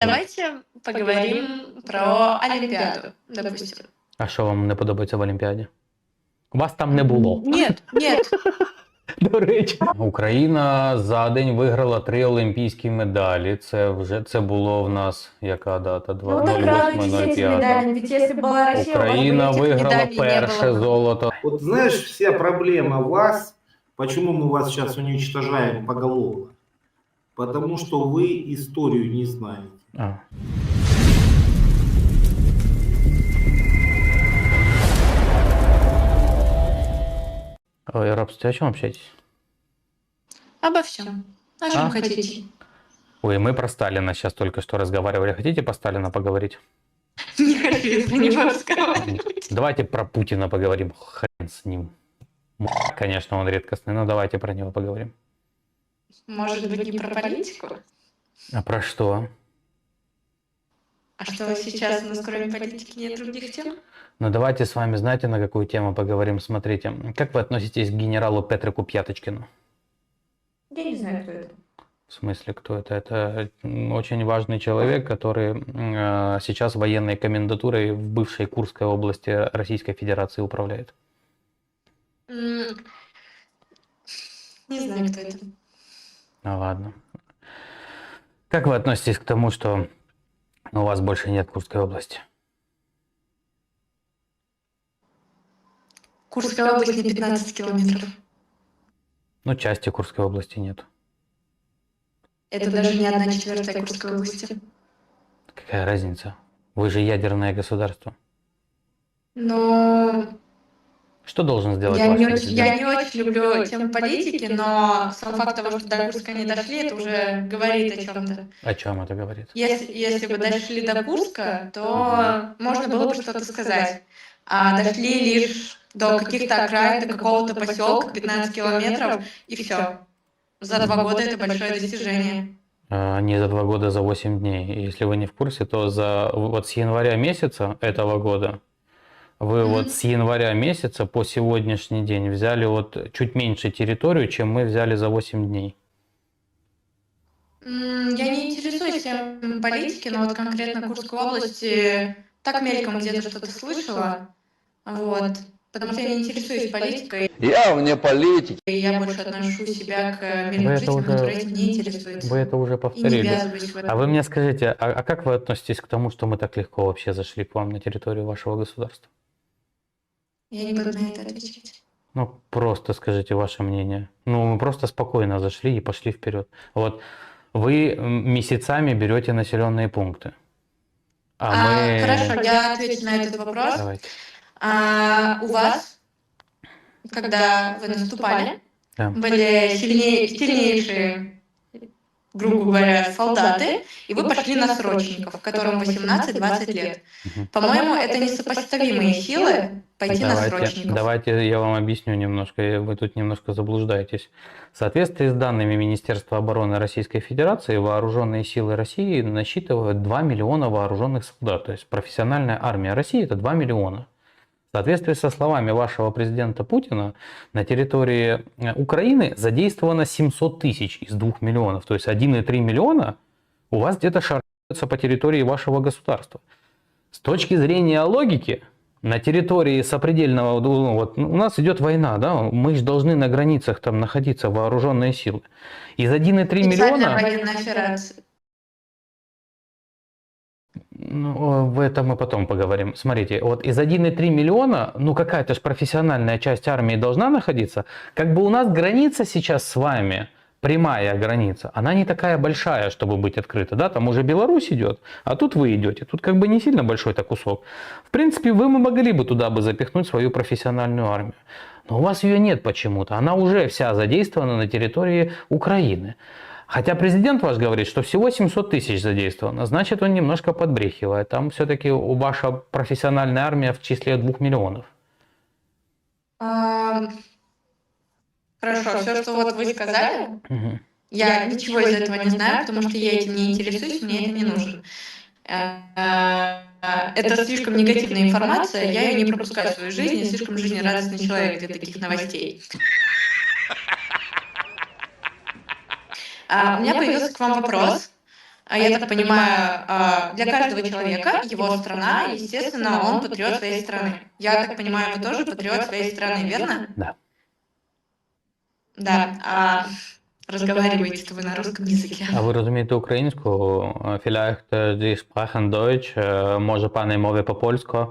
Давайте поговорим про Олимпиаду, допустим. А що вам не подобається в Олімпіаді? Вас там не було. Нет, нет. До речі, Україна за день виграла три олімпійські медалі. Це вже це було в нас яка дата? Ну так радуйтесь этим 08.05. медалям, ведь если бы была Россия, у вас бы Україна этих виграла медалей не перше було. золото. Вот знаешь, вся проблема вас, почему мы вас сейчас уничтожаем поголовно? Потому что вы историю не знаете. А. Ой, рабстве, о чем общаетесь? Обо всем. О чем А? хотите. Ой, мы про Сталина сейчас только что разговаривали. Хотите по Сталина поговорить? Не хочу из-за него разговаривать. Давайте про Путина поговорим. Хрен с ним. Конечно, он редкостный, но давайте про него поговорим. Может быть, не про политику? А про что? А что, сейчас у нас кроме политики нет других тем? Ну давайте с вами, знаете, на какую тему поговорим? Смотрите, как вы относитесь к генералу Петрику Пьяточкину? Я не знаю, кто это. В смысле, кто это? Это очень важный человек, который э, сейчас военной комендатурой в бывшей Курской области Российской Федерации управляет. Не знаю, кто это. Ну ладно. Как вы относитесь к тому, что у вас больше нет Курской области? Курская область не 15 километров. Ну, части Курской области нет. Это даже не одна четвертая Курской области. Какая разница? Вы же ядерное государство. Но Что должен сделать я ваш не, президент? я не очень люблю тему политики, но сам факт того, что до Курска не дошли, это уже говорит о чем-то. О чем это говорит? Если, если бы дошли до Курска, то можно было бы что-то сказать. А дошли лишь до каких-то окраин, до какого-то поселка, 15 километров, и все. За два года это большое достижение. А, Не за два года, за 8 дней. Если вы не в курсе, то за вот с января месяца этого года вы Мгм. вот с января месяца по сегодняшний день взяли вот чуть меньше территорию, чем мы взяли за 8 дней. Я не интересуюсь тем политики, но вот конкретно Курской области так мельком где-то что-то слышала. Вот. Потому что я не интересуюсь политикой, Я вне политики. и я больше отношу себя к мирным это жителям, уже- которые этим не интересуются. Вы это уже повторили. А вы мне скажите, а, а как вы относитесь к тому, что мы так легко вообще зашли к вам на территорию вашего государства? Я не буду на это отвечать. Ну, просто скажите ваше мнение. Ну, мы просто спокойно зашли и пошли вперед. Вот вы месяцами берете населенные пункты. А, А, мы... Хорошо, я отвечу на этот вопрос. Давайте. А, у вас, когда вы наступали, Да. были сильнее- сильнейшие, грубо говоря, солдаты, и вы пошли на срочников, которым 18-20 лет. По-моему, это несопоставимые силы пойти на Давайте, срочников. давайте я вам объясню немножко, вы тут немножко заблуждаетесь. В соответствии с данными Министерства обороны Российской Федерации, вооруженные силы России насчитывают 2 миллиона вооруженных солдат. То есть профессиональная армия России это 2 миллиона. В соответствии со словами вашего президента Путина, на территории э, Украины задействовано 700 тысяч из 2 миллионов. То есть 1,3 миллиона у вас где-то шараются по территории вашего государства. С точки зрения логики, на территории сопредельного, ну, вот, ну, у нас идет война, да, мы же должны на границах там находиться вооруженные силы. Из 1,3 Специальная миллиона, военная операция. Ну, в это мы потом поговорим. Смотрите, вот из 1,3 миллиона, ну какая-то же профессиональная часть армии должна находиться. Как бы у нас граница сейчас с вами, прямая граница, она не такая большая, чтобы быть открыта, да, там уже Беларусь идет, а тут вы идете, тут как бы не сильно большой-то кусок. В принципе, вы могли бы туда бы запихнуть свою профессиональную армию, но у вас ее нет почему-то, она уже вся задействована на территории Украины. Хотя президент ваш говорит, что всего 700 тысяч задействовано, значит он немножко подбрехивает. Там все-таки у ваша профессиональная армия в числе 2 миллионов. Ам, Хорошо, все, что вот вы сказали. Я ничего из этого не знаю, потому что я этим не интересуюсь, мне это не нужно. Э, э, Это слишком негативная информация, я ее не пропускаю в свою жизнь, я слишком жизнерадостный человек для таких новостей. А, У меня появился к вам вопрос. а я так понимаю, а, для каждого человека его страна, естественно, он патриот своей страны. Я так понимаю, вы тоже патриот своей страны, верно? Да. Да. А разговариваете вы на русском языке? А ви розумієте українську? Vielleicht die sprechen Deutsch, Е, може пане мови по польську?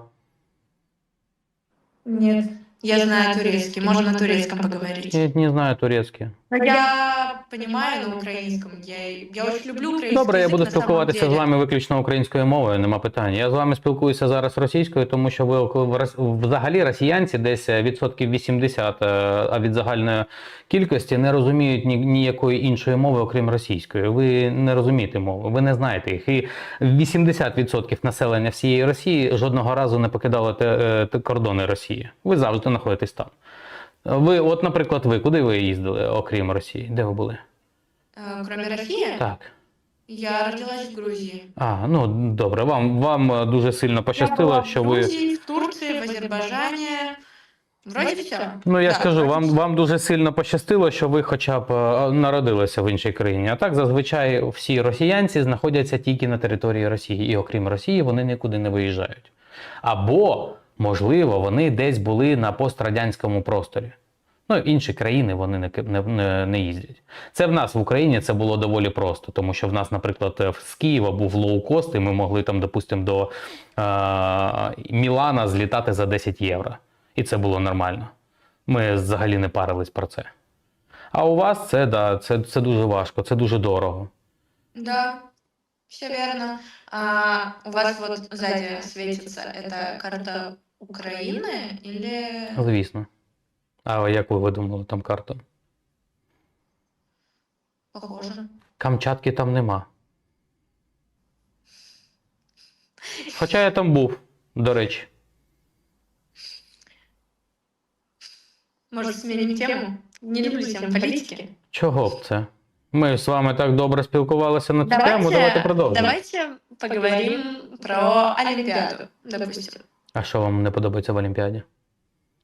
Нет. Я знаю турецкий, можно на турецком поговорить. Я не знаю турецький. Я понимаю на украинском. Я, я очень люблю украинский Добре, я буду на самом спілкуватися з деле. вами виключно українською мовою, нема питань. Я з вами спілкуюся зараз російською, тому що ви в Рос- взагалі росіянці десь відсотків 80, е, а від загальної кількості не розуміють ні, ніякої іншої мови, окрім російської. Ви не розумієте мови, ви не знаєте їх. І 80% населення всієї Росії жодного разу не покидало те, е, те кордони Росії. Ви завжди знаходитесь там. Ви, от, наприклад, ви куди ви їздили, окрім Росії? Де ви були? Э, Кроме России, Так. я родилась в Грузии. А, ну добре, вам, вам е, дуже сильно Я пощастило, была що в ви. В Турции, в Азербайджане. Вроде все. Ну я скажу, вам, вам дуже сильно пощастило, що ви хоча б е, народилися в іншій країні. А так зазвичай всі росіянці знаходяться тільки на території Росії, і окрім Росії, вони нікуди не виїжджають. Або, можливо, вони десь були на пострадянському просторі. Ну, інші країни вони не, не, не, їздять. Це в нас в Україні це було доволі просто, тому що в нас, наприклад, е, з Києва був лоукост, і ми могли там, допустимо, до е, Мілана злітати за 10 євро. І це було нормально. Ми взагалі не парились про це. А у вас це, да, це, це дуже важко, це дуже дорого. Да, все верно. А у вас вот сзади светится эта карта Украины или... Звісно. А як ви видумали там карту? Похоже. Камчатки там нема. Хоча я там був, до речі. Может, сменим тему? Не люблю тему политики. Чого б це? Ми з вами так добре спілкувалися на цю тему, давайте продовжимо. давайте поговорим про Олимпиаду, допустим. А що вам не подобається в Олімпіаді?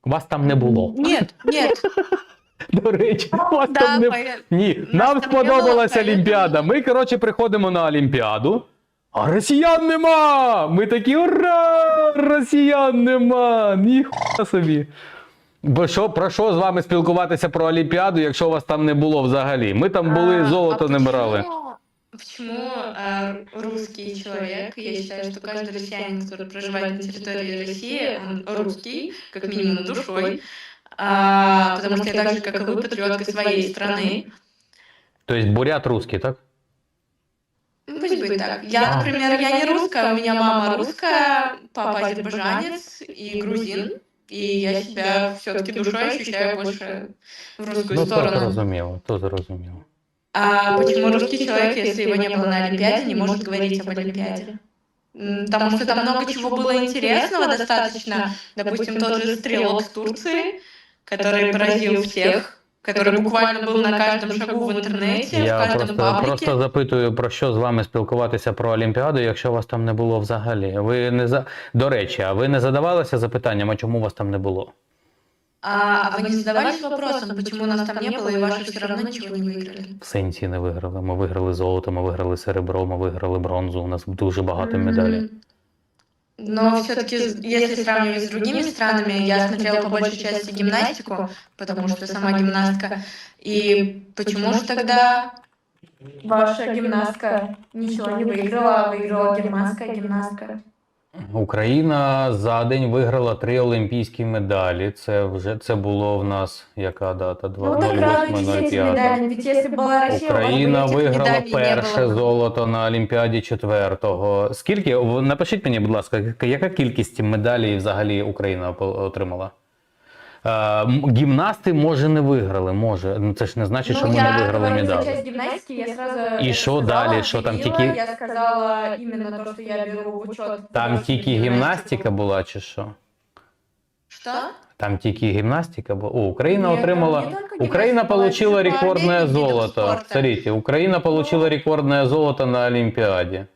Вас там не було. Нет, нет. До речі, вас Да, там не пое- Ні, Нас нам сподобалася Олімпіада. Ми, коротше, приходимо на Олімпіаду, а росіян нема! Ми такі ура! Росіян нема! Ніхуя собі. Бо що, про що з вами спілкуватися про Олімпіаду, якщо вас там не було взагалі? Ми там були, А, золото а не брали. Почему- а, русский человек, я считаю, что каждый россиянин, который проживает на территории России, он русский, как минимум душой, а, потому что я так же, как и вы, патриотка своей страны. Тобто бурят русський, так? Ну, Пусть будет так. Я, А. например, я не русская, у меня мама русская, папа азербайджанец и грузин. И я себя все-таки душой ощущаю больше в русскую Ну, то сторону. зрозуміло, то зрозуміло. А почему русский человек, если его не было на Олимпиаде, не может говорить об Олимпиаде? М, Потому что там много чего было интересного достаточно. Допустим, тот же стрелок с Турции, который поразил всех, который буквально был на каждом шагу в интернете, в Я каждом просто, паблике. просто запитую, про що з вами спілкуватися про Олімпіаду, якщо вас там не було взагалі. Ви не за... До речі, а ви не задавалися запитанням, а чому вас там не було? А, а вы не задавались вопросом, почему нас там не было, и ваши все равно ничего не выиграли? В сенсі не виграли. Ми виграли золото, ми виграли серебро, ми виграли бронзу. У нас дуже багато медалей. М, Но все-таки, если сравнивать с другими странами, я смотрела по большей части гимнастику, потому что сама гимнастка. И почему же тогда Ваша гимнастка ничего не выиграла, а выиграла германская гимнастка. Україна за день виграла три олімпійські медалі. Це вже це було в нас яка дата? Ну так радуйтесь этим 08.05. медалям, ведь если бы была Россия, у вас бы Україна этих виграла медалей не перше було. золото на Олімпіаді четвертого. Скільки в- напишіть мені, будь ласка, яка кількість медалей взагалі Україна по- отримала? Е, м- гімнасти може не виграли, може. Ну це ж не значить, що Ну, ми я не виграли говорю за медалі. часть гимнастики, я сразу И это шо сказала, далі? Шо там объявила, тільки- Я сказала именно то, что я беру в учет. Там вашу тільки гимнастику. гімнастика була, чи що? что? Там тільки гімнастика була. О, Україна Нет, там отримала. не только гимнастика, Украина получила это по рекордное обеим видам золото. спорта. Смотрите, Украина получила рекордное золото на Олимпиаде.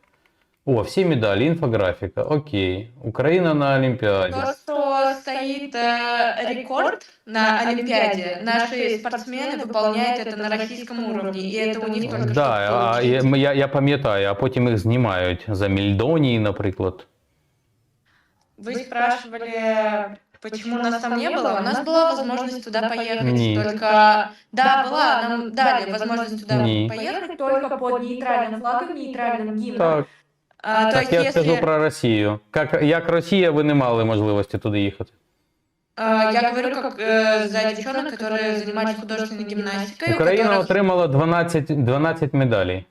О, все медали, инфографика. Окей. Украина на Олимпиаде. То, что стоит э, рекорд на Олимпиаде. Наши спортсмены выполняют это на российском уровне, и это у них только что Да, а я, получилось. я, я пам'ятаю, а потім їх знімають за Мільдонії, наприклад. Вы спрашивали, почему нас там не было? У нас была возможность туда поехать, Не. только... Да, была, нам дали возможность туда Не. поехать. Только под нейтральным флагом, нейтральным гимном. Так, А, то так есть, я если... скажу про Росію. Як, як Росія, ви не мали можливості туди їхати. А, Я говорю как э, за девчонок, которые занимались художественной гимнастикой. у Україна которых- отримала 12, 12 медалей.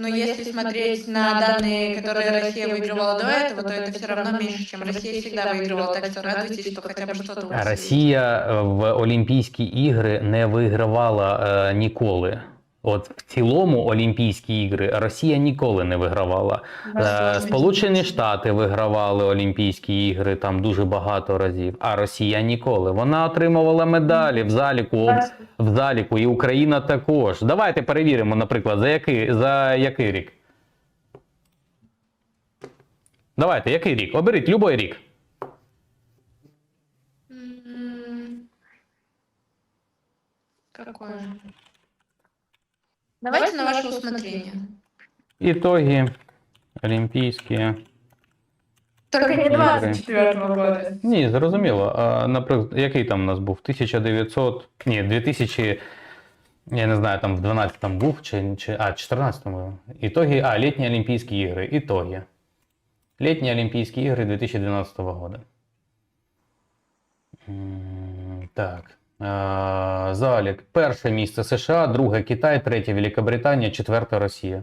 Но если смотреть на данные, которые Россия выигрывала до этого, то это все равно меньше, чем Россия всегда выигрывала. Так что радуйтесь, что хотя бы что-то у вас есть. Росія е, в Олімпійські ігри не вигравала е, ніколи. От в цілому Олімпійські ігри Росія ніколи не вигравала. Е, Сполучені Штати вигравали Олімпійські ігри там дуже багато разів, а Росія ніколи. Вона отримувала медалі в заліку, в заліку, і Україна також. Давайте перевіримо, наприклад, за який, за який рік. Давайте, який рік? Оберіть будь-який рік. Какой Давайте на ваше усмотрение. Итоги Олімпійські. Только не Игры. 24 года. Ні, зрозуміло. А, наприклад, який там у нас був? 1900. Ні, 2000. Я не знаю, там в 12-му був, чи, чи а, 14-му. Ітоги. А, літні Олімпійські ігри. Ітоги. Літні Олімпійські ігри 2012 года. Так. А, залік. Перше місце США, друге Китай, третє Великобританія, четверте Росія.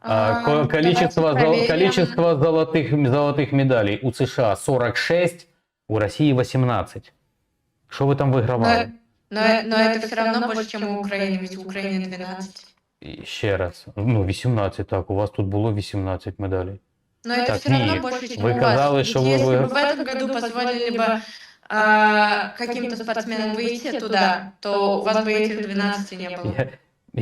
А, А, ко- количество, давайте зол- проверим. количество золотых, золотых медалей у США 46, у России 18. Что вы там Но, выигрывали? но, но это все равно больше, чем у Украины, ведь у Украины 12. І Ще раз. Ну, 18, так. У вас тут було 18 медалей. Но это Так, все равно нет. больше, чем Вы у вас. казалось, Ведь что вы- если вы- бы в этом году позволили бы а, каким-то спортсменам выйти туда, то у вас бы этих 12 не было. Я,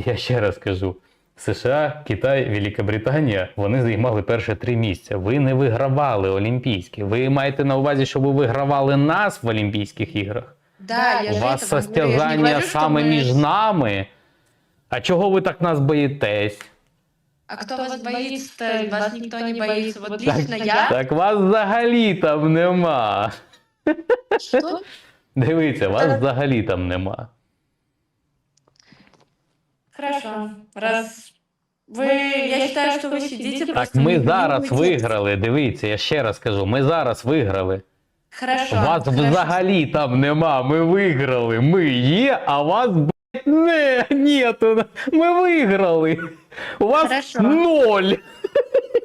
я ще раз кажу. США, Китай, Великобританія, вони займали перші три місця. Ви не вигравали Олімпійські. Ви маєте на увазі, що ви вигравали нас в Олімпійських іграх? Да, я У же вас это говорю. Я же не состязання говорю, что саме мы- між нами. А чого ви так нас боїтесь? А кто вас боится-то? Вас никто не боится. Вот Так, лично я... Так вас взагалі там нема. Что? Дивіться, вас взагалі там нема. Хорошо. Раз вы... Я считаю, что вы сидите Так просто ми не зараз думаете. виграли. Дивіться, я ще раз кажу, ми зараз виграли. Хорошо. Вас хорошо. взагалі там нема. Ми виграли. Ми є, а вас блядь, не, нету. Ми виграли. У вас Хорошо. ноль.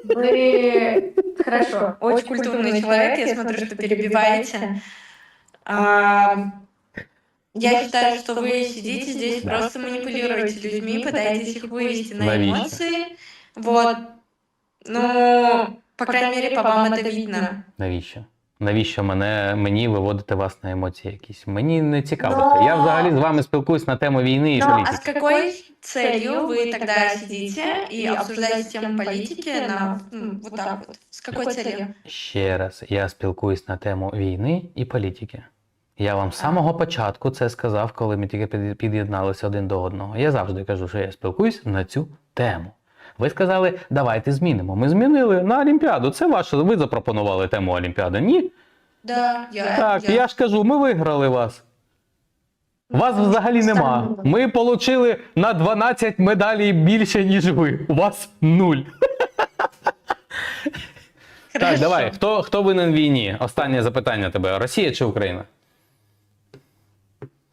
Вы... Хорошо. Очень культурный человек, я смотрю, что перебиваете. А, Я считаю, что вы сидите здесь, Да. просто манипулируете людьми, пытаетесь их вывести на эмоции. Вот. Ну, по крайней мере, по вам это видно. Навіщо? Навіщо мене, мені виводити вас на емоції якісь? Мені не цікаво. Но- Я взагалі з вами спілкуюсь на тему війни і Ну, а політики. с какой целью вы тогда сидите и обсуждаете тему политики на м, вот так вот? С какой целью? Ще раз, я спілкуюсь на тему війни і політики. Я вам з самого початку це сказав, коли ми тільки під- під'єдналися один до одного. Я завжди кажу, що я спілкуюсь на цю тему. Ви сказали, давайте змінимо. Ми змінили на Олімпіаду. Це ваше. Ви запропонували тему Олімпіади. Ні? Да, я. Так, я ж кажу, ми виграли вас. Вас взагалі нема. Ми отримали на 12 медалей більше, ніж ви. У вас нуль. Так, давай. Хто, хто винен в війні? Останнє запитання тебе: Росія чи Україна?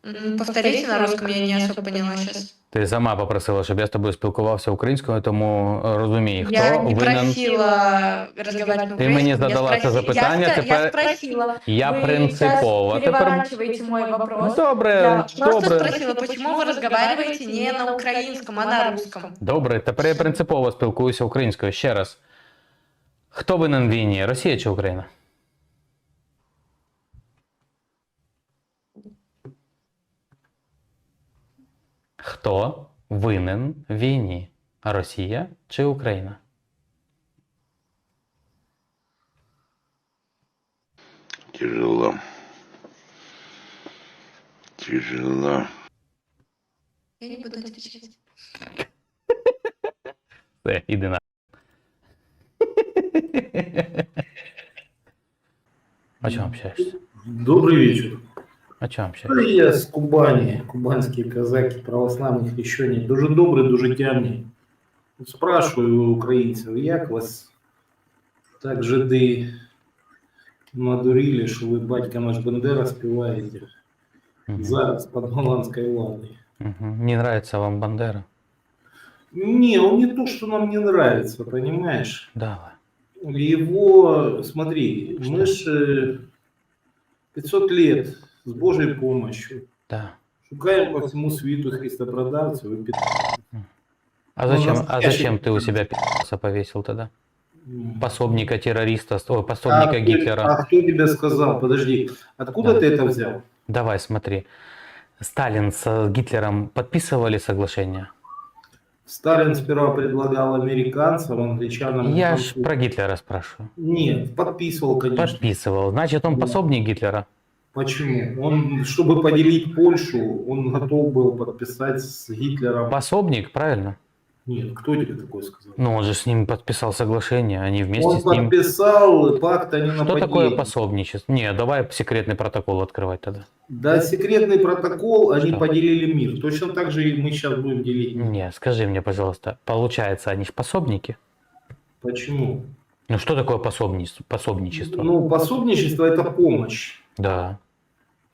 М, Повторите на русском, я не особо поняла сейчас. Ти сама попросила, щоб я з тобою спілкувався українською, тому е, розумій, хто Я не винен. просила разговаривать на Ты мне украинском, я задала это спроси- запытание, я, ска- теперь- я спросила. Я Вы принципово. сейчас Тепер переворачиваете мой вопрос. добре, Я Просто добре. спросила, почему вы разговариваете не на украинском, а на русском? Добре, тепер я принципово спілкуюся українською. Ще раз. Хто винен в війні? Росія чи Україна? Хто винен в війні? Росія чи Україна? Тяжело. Тяжело. Я не буду отвечать. Все, іди на. О чем общаешься? Добрый вечер. О чем Ну, общаешься? Я з Кубані, кубанські казаки, православні хрещені. Дуже добрі, дуже тямні. Спрашиваю у українців, як вас так жиди надурили, що ви батька наш Бендера співаєте Мгм. зараз під голландською владою? Мгм. Не нравится вам Бандера? Не, он не то, что нам не нравится, понимаешь? Давай. Его, смотри, мы же 500 лет с Божьей помощью Да. шукаем по всему світу христопродавцев и пи***. А Ну, зачем, нас а зачем ты у себя пи***ца повесил тогда? Пособника террориста, ой, А пособника кто- Гитлера. А кто тебе сказал? Подожди, откуда Да. ты это взял? Давай, смотри. Сталин с Гитлером подписывали соглашение? Сталин сперва предлагал американцам, англичанам. Я ж про Гитлера спрашиваю. Нет, подписывал, конечно. Подписывал. Значит, он Да. пособник Гитлера? Почему? Он, чтобы поделить Польшу, он готов был подписать с Гитлером. Пособник, правильно? Нет, кто тебе такое сказал? Ну, он же с ним подписал соглашение, они вместе Он с ним... подписал пакт о Что ненападении. такое пособничество? Не, давай секретный протокол открывать тогда. Да, секретный протокол, они Что? поделили мир. Точно так же и мы сейчас будем делить мир. Не, скажи мне, пожалуйста, получается, они же пособники? Почему? Ну, что такое пособничество? пособничество? Ну, пособничество – это помощь. Да.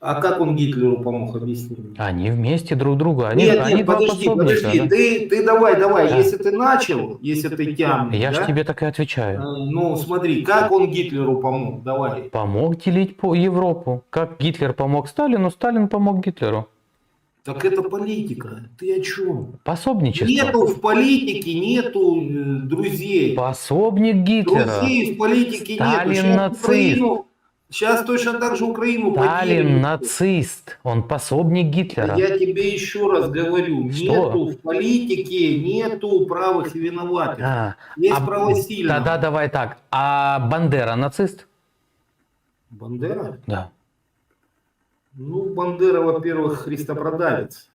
А как он Гитлеру помог, объясни мне. Они вместе друг другу, они, нет, они нет, подожди, подожди, да? ты, ты давай, давай, Да. если ты начал, если ты тянешь, Я да? же тебе так и Э, отвечаю. ну смотри, как он Гитлеру помог, давай. Помог делить по Европу. Как Гитлер помог Сталину, Сталин помог Гитлеру. Так это политика, ты о чем? Пособничество. Нету в политике, нету э, друзей. Пособник Гитлера. Друзей в политике Сталин нету. Сейчас нацист. Украину- Сейчас точно так же Украину Сталин поделят. нацист. Он пособник Гитлера. Я тебе еще раз говорю, Что? нету в политике, нету правых и виноватых. А, Есть а право сильного. Тогда давай так. А Бандера нацист? Бандера? Да. Ну, Бандера, во-первых, христопродавец.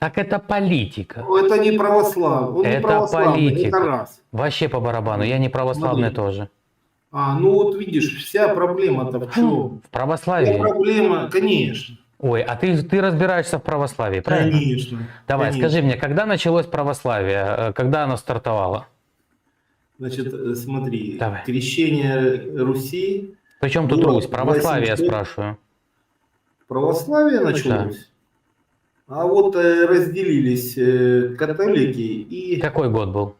Так это политика. Ну, Это не православ, он не Это православный, политика. это раз. Вообще по барабану. Я не православный Смотри. тоже. А, ну вот видишь, вся проблема-то в чем? В Вся православии. проблема, конечно. Ой, а ты, ты разбираешься в православии, правильно? Конечно. Давай, конечно. скажи мне, когда началось православие? Э, Когда оно стартовало? Значит, э, смотри, Давай. крещение Руси, Причем тут Русь? Православие, я 800. спрашиваю. православие началось. А вот э, разделились католики и... Какой год был?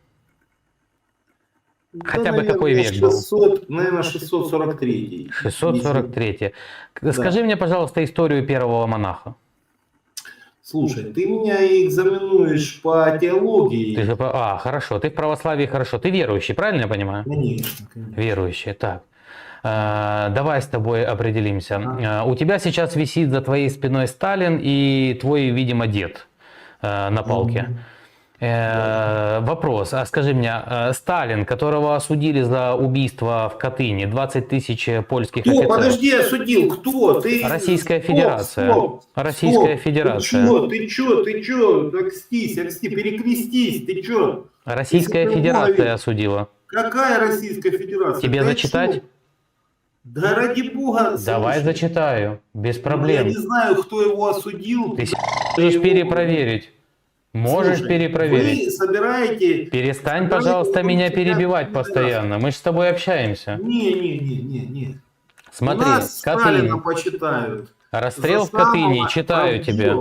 Да, хотя бы наверное, какой век был? 600, наверное, 643. 643. К- Скажи мне, пожалуйста, историю первого монаха. Слушай, ты меня экзаменуешь по теологии. Ты же по- А, хорошо, ты в православии хорошо. Ты верующий, правильно я понимаю? Конечно, конечно. Верующий, так. Э, Давай с тобой определимся. Ага. Э, У тебя сейчас висит за твоей спиной Сталин и твой, видимо, дед э, на палке. Э, Вопрос, а скажи мне, э, Сталин, которого осудили за убийство в Катыни, 20 тысяч польских Кто? офицеров. Подожди, осудил. Кто? Ты... Российская Стоп, Федерация. стоп, Российская стоп. Федерация. Ты чё, ты чё, ты чё? Окстись, окстись, перекрестись, ты чё? Российская ты Федерация говоришь- осудила. Какая Российская Федерация? Тебе Ты зачитать? чём? Да ради бога. Давай слушай. зачитаю, без Ну, проблем. Я не знаю, кто его осудил. Ты кто Можешь его- перепроверить. Можешь Слушай, перепроверить. Вы собираете... Перестань, пожалуйста, меня перебивать постоянно. Мы же с тобой общаемся. Не, не, не, не, не. Смотри, У нас Сталина Катынь. почитают. Расстрел в Катыни, читаю тебе.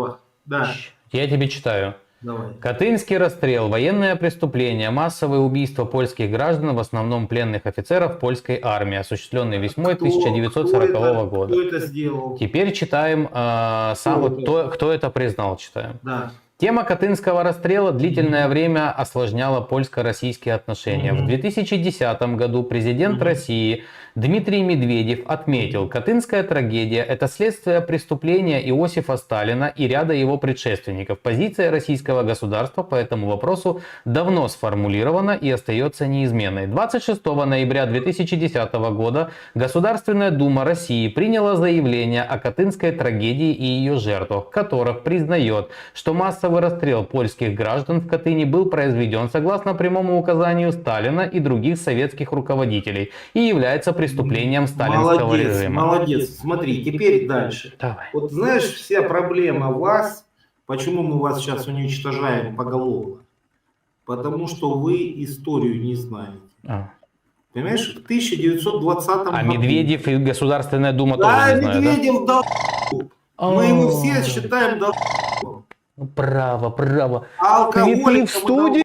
Да, Я тебе читаю. давай. Катынский расстрел, военное преступление, массовые убийства польских граждан, в основном пленных офицеров польской армии, осуществленный весьмой Кто- 1940 кто это- года. Кто это сделал? Теперь читаем, э, сам, Кто вот это? кто, кто это признал, читаем. Да. Тема Катынского расстрела длительное время осложняла польско-российские отношения. В Мгм. 2010 году президент. России Дмитрий Медведев отметил, Катынская трагедия – это следствие преступления Иосифа Сталина и ряда его предшественников. Позиция российского государства по этому вопросу давно сформулирована и остается неизменной. 26 ноября 2010 года Государственная Дума России приняла заявление о Катынской трагедии и ее жертвах, которых признает, что массовый расстрел польских граждан в Катыни был произведен согласно прямому указанию Сталина и других советских руководителей и является преступлением сталинского молодец, режима. молодец. Смотри, теперь дальше. Давай. Вот знаешь, вся проблема вас, почему мы вас сейчас уничтожаем поголовно? Потому что вы историю не знаете. А, Понимаешь, в 1920 А году... Медведев и Государственная Дума Да, тоже не знают, да? Медведев дал... Мы его все считаем дал... Право, право. А Цветы в студию!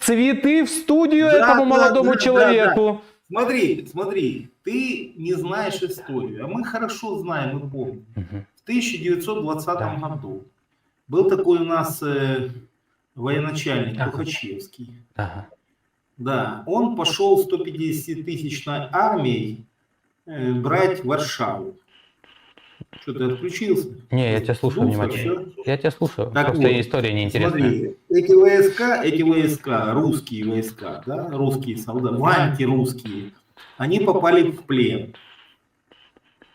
Цветы в студию Да, этому да, молодому да, да, человеку. Смотри, смотри, ты не знаешь историю, а мы хорошо знаем и помним. Мгм. В 1920 Да. году был такой у нас э, военачальник Ага. Тухачевский. Ага. Да, он пошел 150-тысячной армией э, брать Варшаву. Что ты отключился? Не, я тебя слушаю Слушай, внимательно. Я тебя слушаю. Так Просто вот, история неинтересная. Смотри, эти войска, эти войска, русские войска, да, русские солдаты, антирусские, они попали в плен.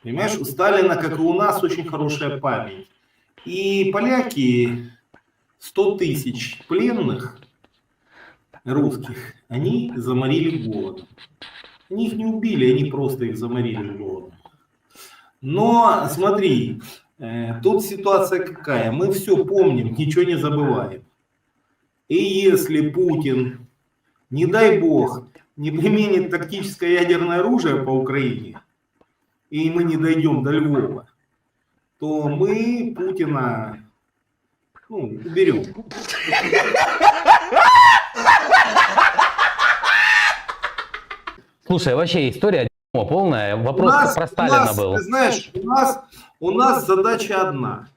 Понимаешь, у Сталина, как и у нас, очень хорошая память. И поляки, 100 тысяч пленных русских, они заморили голодом. Они их не убили, они просто их заморили голодом. Но смотри, э, тут ситуация какая? Мы все помним, ничего не забываем. И если Путин, не дай бог, не применит тактическое ядерное оружие по Украине, и мы не дойдем до Львова, то мы Путина ну, уберем. Слушай, вообще история дерьмо полная. У Вопрос нас- про у Сталина нас, был. Ты знаешь, у нас, у нас задача одна.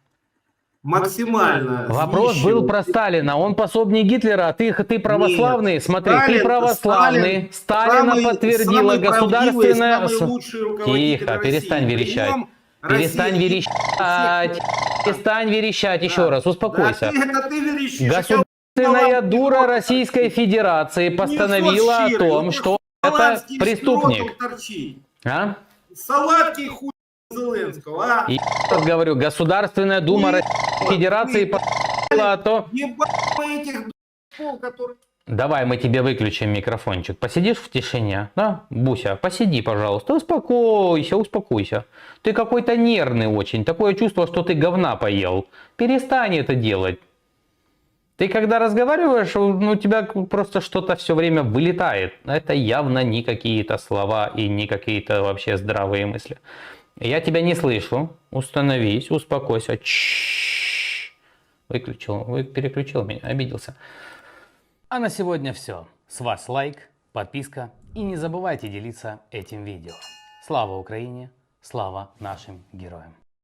Максимально. Вопрос был снищивать- про Сталина. Он пособник Гитлера, а ты, ты православный. Смотри, ты Сталин- православный. Сталин Сталина самый- подтвердила самый государственная... Тихо, перестань верещать. Перестань Россия- верещать. Перестань верещать еще Да. раз. Успокойся. Да ты, это ты верещишь, Государственная я Дура Российской Федерации постановила о том, что это преступник. торчит. А? Салатки хуй Зеленского, а? И говорю, Государственная Дума Российской Федерации вы- постановила о том... Ебать вы этих пол, которые... Давай мы тебе выключим микрофончик. Посидишь в тишине, да? Буся, посиди, пожалуйста. Успокойся, успокойся. Ты какой-то нервный очень. Такое чувство, что ты говна поел. Перестань это делать. Ты когда разговариваешь, ну, у тебя просто что-то все время вылетает. Это явно не какие-то слова и не какие-то вообще здравые мысли. Я тебя не слышу. Установись, успокойся. Выключил, вы переключил меня, обиделся. А на сегодня все. С вас лайк, подписка и не забывайте делиться этим видео. Слава Украине, слава нашим героям.